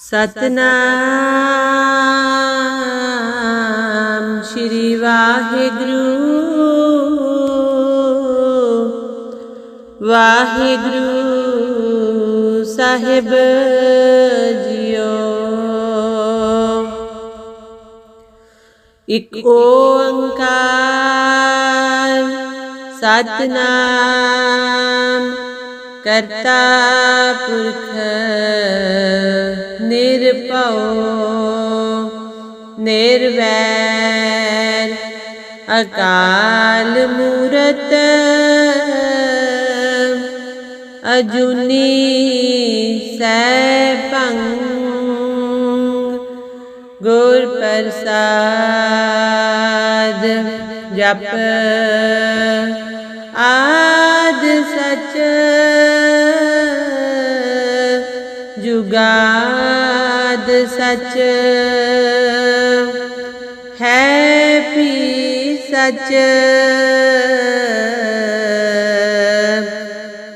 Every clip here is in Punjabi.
ਸਤਨਾਮ ਸ਼੍ਰੀ ਵਾਹਿਗੁਰੂ। ਵਾਹਿਗੁਰੂ ਸਾਹਿਬ ਜੀਓ। ਇਕ ਓੰਕਾਰ ਸਤਨਾਮ ਕਰਤਾ ਪੁਰਖ ਨਿਰਭਉ ਨਿਰਵੈਰ ਅਕਾਲ ਮੂਰਤ ਅਜੂਨੀ ਸੈਭੰ ਗੁਰ ਪ੍ਰਸਾਦ ਜਪ ਆਦ ਸਚ ਸਚ। ਹੈ ਵੀ ਸਚ।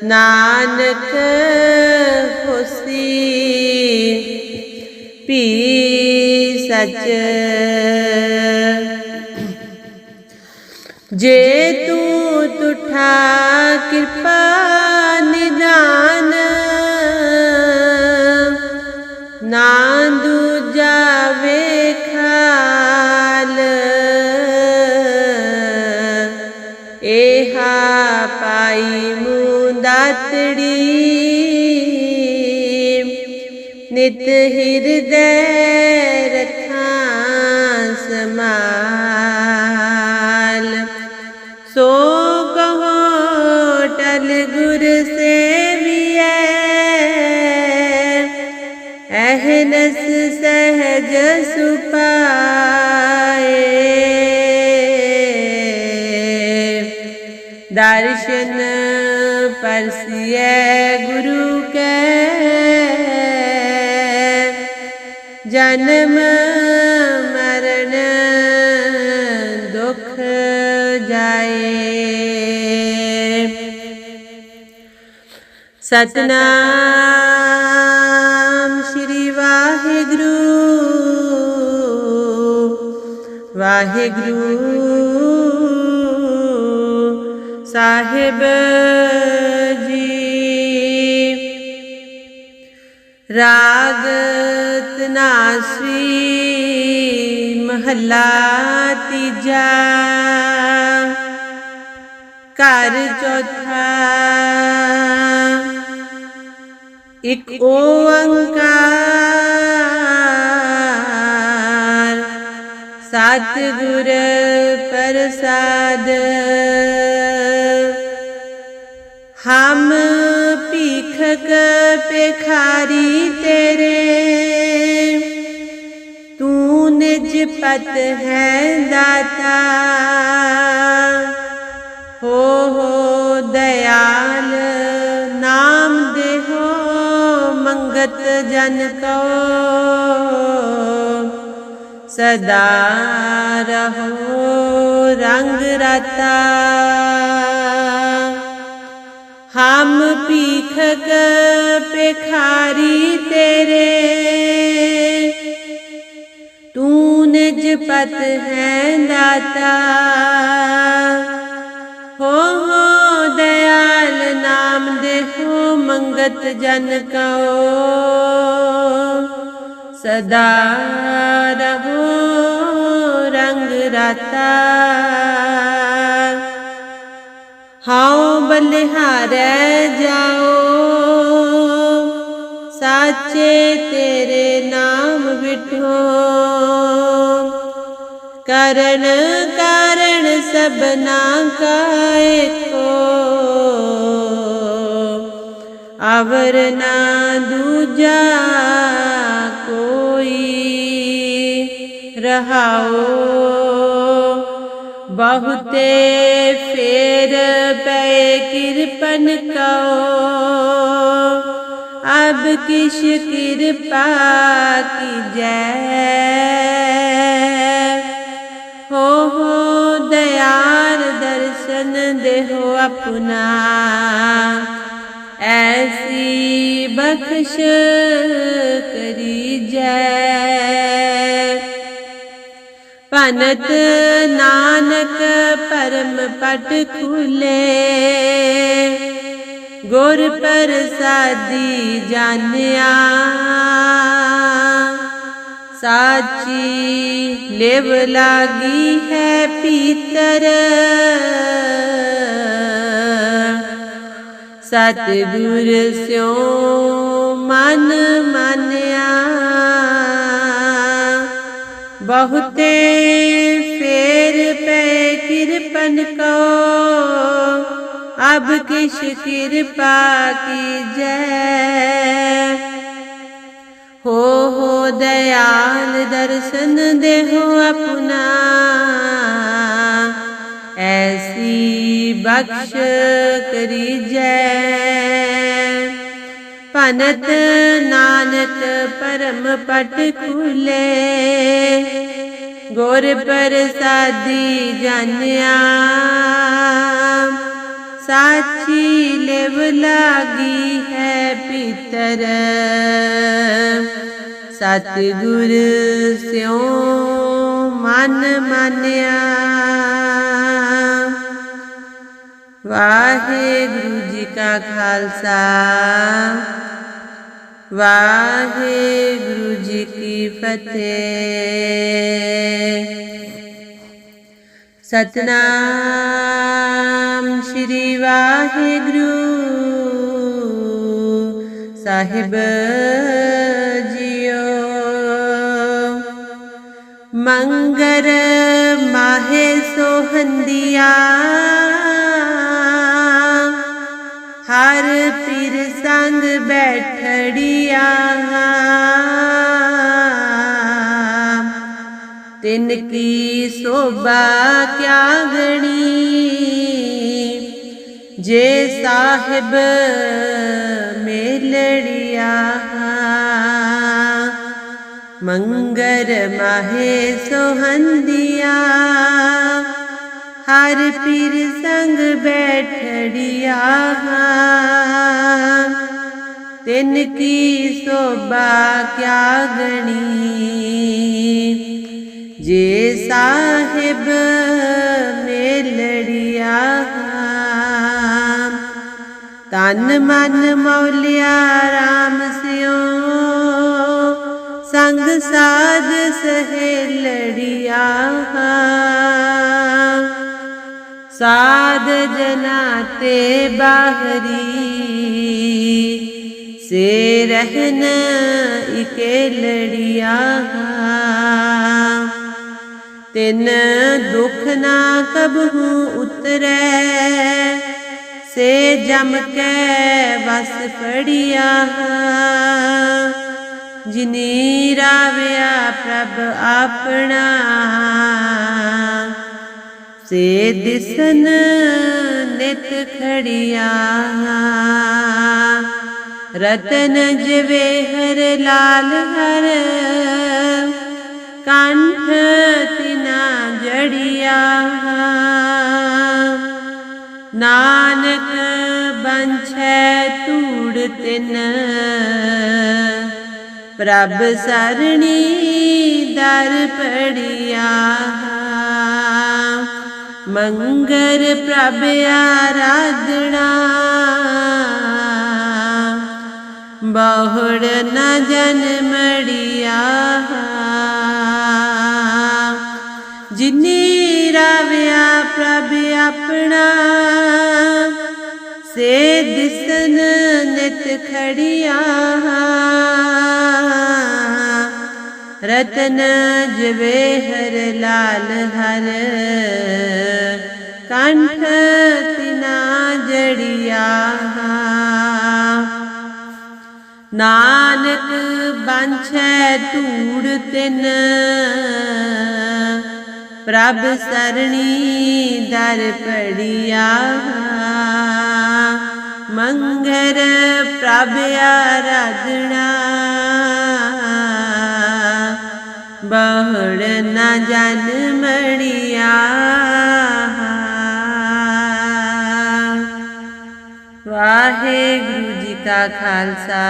ਨਾਨਕ ਹੋਸੀ ਵੀ ਸਚ। ਜੇ ਤੂੰ ਤੁਠਾ ਕਿਰਪਾ ਨਿਦਾਨ ਨਿਤ ਹਿਰਦੈ ਰਖਾਂ ਸਮਾਲ। ਸੋ ਕਹੋ ਟਲ ਗੁਰ ਸੇਵੀਐ, ਅਹਨਸ ਸਹਜ ਸੁਪਾਏ। ਦਰਸ਼ਨ ਪਰਸਿਐ ਗੁਰੂ ਕੈ ਜਨਮ ਮਰਨ ਦੁਖ ਜਾਏ। ਸਤਨਾਮ ਸ਼੍ਰੀ ਵਾਹਿਗੁਰੂ ਵਾਹਿਗੁਰੂ ਸਾਹਿਬ ਜੀ। ਰਾ ਤਨਾਸਰੀ ਮਹੱਲਾ ਤੀਜਾ ਘਰ ਚੌਥਾ ਇਕ ਓੰਕਾਰ ਸਤਿਗੁਰ ਪ੍ਰਸਾਦ ਹਮ ਭੀਖਕ ਪੇਖਾਰੀ ਤੇਰੇ ਤੂੰ ਨਿਜ ਪਤ ਹੈ ਦਾਤਾ। ਹੋ ਹੋ, ਦਇਆਲ, ਨਾਮ ਦੇਹੋ, ਮੰਗਤ ਜਨ ਕੋ ਸਦਾ ਰਹੋ ਰੰਗ ਰਤਾ। ਹਮ ਭੀਖਕ ਪੇਖਾਰੀ ਤੇਰੇ। ਪਤ ਹੈ ਦਾਤਾ। ਹੋ ਹੋ, ਦਇਆਲ ਨਾਮ ਦੇਹੋ ਮੰਗਤ ਜਨ ਕਉ ਸਦਾ ਰਹੋ ਰੰਗ ਰਾਤਾ। ਹਾਉ ਬਲਿਹਾਰੈ ਜਾਓ। ਸਾਚੇ ਤੇਰੇ ਨਾਮ ਵਿਠੋ। ਕਰਨ ਕਾਰਣ ਸਭਨਾ ਕਾ। ਏਕੋ ਅਵਰ ਨਾ ਦੂਜਾ ਕੋਈ ਰਹਾਓ। ਬਹੁਤੇ ਫੇਰ ਪੈ ਕਿਰਪਨ ਕਉ। ਅਬ ਕਿਛ ਕਿਰਪਾ ਕੀਜੈ। ਹੋ ਦਇਆਲ ਦਰਸ਼ਨ ਦੇਹੋ ਆਪਣਾ ਐਸੀ ਬਖਸ਼ ਕਰੀਜੈ ਭਨਤ ਨਾਨਕ ਪਰਮ ਪਟ ਖੁਲੇ ਗੁਰ ਪ੍ਰਸਾਦੀ ਜਾਣਿਆ ਸਾਚੀ ਲਿਵ ਲਾਗੀ ਹੈ ਪੀਤਰ। ਸਤਿਗੁਰ ਸਿਉ ਮਨ ਮਾਨਿਆ। ਬਹੁਤੇ ਫੇਰ ਪੈ ਕਿਰਪਨ ਕੋ। ਅਬ ਕਿਛ ਕਿਰਪਾ ਕੀਜੈ। ਹੋ ਹੋ ਦਇਆਲ ਦਰਸ਼ਨ ਦੇਹੋ ਆਪਣਾ। ਐਸੀ ਬਖਸ਼ ਕਰੀਜੈ। ਭਨਤ ਨਾਨਕ ਪਰਮ ਪਟ ਖੁਲੇ। ਗੁਰ ਪ੍ਰਸਾਦੀ ਜਾਣਿਆ। ਸਾਚੀ ਲਿਵ ਲਾਗੀ ਹੈ ਪੀਤਰ। ਸਤਿਗੁਰ ਸਿਉ ਮਨ ਮਾਨਿਆ। ਵਾਹਿਗੁਰੂ ਜੀ ਕਾ ਖਾਲਸਾ। ਵਾਹਿਗੁਰੂ ਜੀ ਕੀ ਫਤਿਹ। ਸਤਨਾਮ ਸ਼੍ਰੀ ਵਾਹਿਗੁਰੂ ਸਾਹਿਬ ਜੀਓ। ਮੰਗਰ ਮਾਹੇ ਸੋਹੰਦੀਆ, ਹਰ ਪੀਰ ਸੰਗ ਬੈਠੜੀਆ। ਤਿਨ ਕੀ ਸੋਭਾ ਕਿਆ ਗਣੀ ਜੇ ਸਾਹਿਬ ਮੇਲੜੀਆ ਮੰਗਰ ਮਾਹੇ ਸੋਹੰਦੀਆ, ਹਰ ਪੀਰ ਸੰਗ ਬੈਠੜਿਆ। ਤਿਨ ਕੀ ਸੋਭਾ ਕਿਆ ਗਣੀ? ਜੇ ਸਾਹਿਬ ਮੇਲੜਿਆ ਤਨ ਮਨ ਮੌਲਿਆ ਰਾਮ ਸਿਓ। ਸੰਗ ਸਾਧ ਸਹੇਲੜਿਆ ਸਾਧ ਜਨਾ ਤੇ ਬਾਹਰੀ, ਸੇ ਰਹਿਨ ਇਕੇਲੜਿਆ ਤਿੰਨ ਦੁਖ ਨਾ ਕਬਹੂ ਉਤਰੈ ਸੇ ਜਮ ਕੈ ਵਸ ਫੜਿਆ ਜਿਨੀ ਰਾਵਿਆ ਪ੍ਰਭ ਆਪਣਾ ਸੇ ਦਿਸਨ ਨਿਤ ਖੜਿਆ ਰਤਨ ਜਵੇ ਹਰ ਲਾਲ ਹਰ, ਕੰਠ ਤਿਨਾ ਜੜਿਆ ਨਾਨਕ ਬੰਛੈ ਤੂੜ ਤਿਨ। ਪ੍ਰਭ ਸਰਣੀ ਦਰ ਪੜਿਆ। ਮੰਗਰ ਪ੍ਰਭ ਆਰਾਧਣਾ ਬਹੁੜ ਨ ਜਨਮੜਿਆ ਜਿਨੀ ਰਾਵਿਆ ਪ੍ਰਭ ਆਪਣਾ। ਸੇ ਦਿਸਨ ਨਿਤ ਖੜਿਆ। ਰਤਨ ਜਵੇ ਹਰ ਲਾਲ ਹਰ। ਕੰਠ ਤਿਨਾ ਜੜਿਆ। ਨਾਨਕ ਬੰਛੈ ਧੂੜ ਤਿਨ। ਪ੍ਰਭ ਸਰਣੀ ਦਰ ਪੜਿਆ। ਮੰਗਰ ਪ੍ਰਭ ਆਰਾਧਣਾ ਬਹੁੜ ਨਾ ਜਨ ਮੜਿਆ ਵਾਹਿਗੁਰੂ ਕਾ ਖਾਲਸਾ।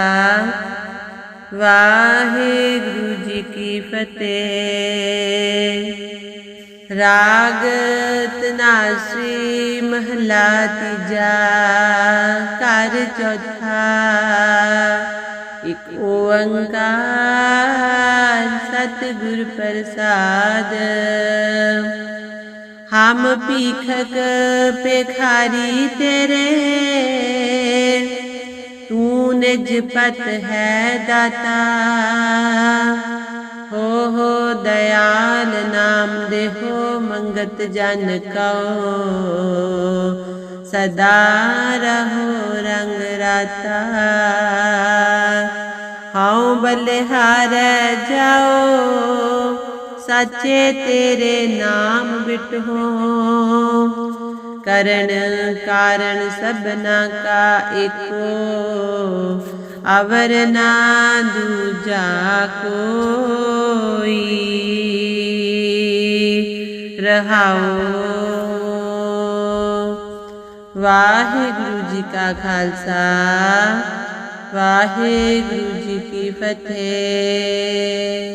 ਵਾਹਿਗੁਰੂ ਜੀ ਕੀ ਫਤਿਹ। ਰਾਗ ਤਨਾਸਰੀ ਮਹਲਾ ਤੀਜਾ ਘਰ ਚੌਥਾ ਇਕ ਓੰਕਾਰ ਸਤਿਗੁਰ ਪ੍ਰਸਾਦ ਹਮ ਭੀਖਕ ਪੇਖਾਰੀ ਤੇਰੇ ਤੂੰ ਨਿਜ ਪਤ ਹੈ ਦਾਤਾ ਹੋ ਹੋ ਦਇਆਲ ਨਾਮ ਦੇਹੋ ਮੰਗਤ ਜਨ ਕਉ। ਸਦਾ ਰਹੋ ਰੰਗ ਰਾਤਾ। ਹਉ ਬਲਿਹਾਰੈ ਜਾਓ ਸਾਚੇ ਤੇਰੇ ਨਾਮ ਬਿਟਹੋ। ਕਰਨ ਕਾਰਨ ਸਭਨਾ ਕਾ ਏਕੋ। ਅਵਰ ਨਾ ਦੂਜਾ ਕੋਈ। ਰਹਾਓ। ਵਾਹਿਗੁਰੂ ਜੀ ਕਾ ਖਾਲਸਾ ਵਾਹਿਗੁਰੂ ਜੀ ਕੀ ਫਤਿਹ।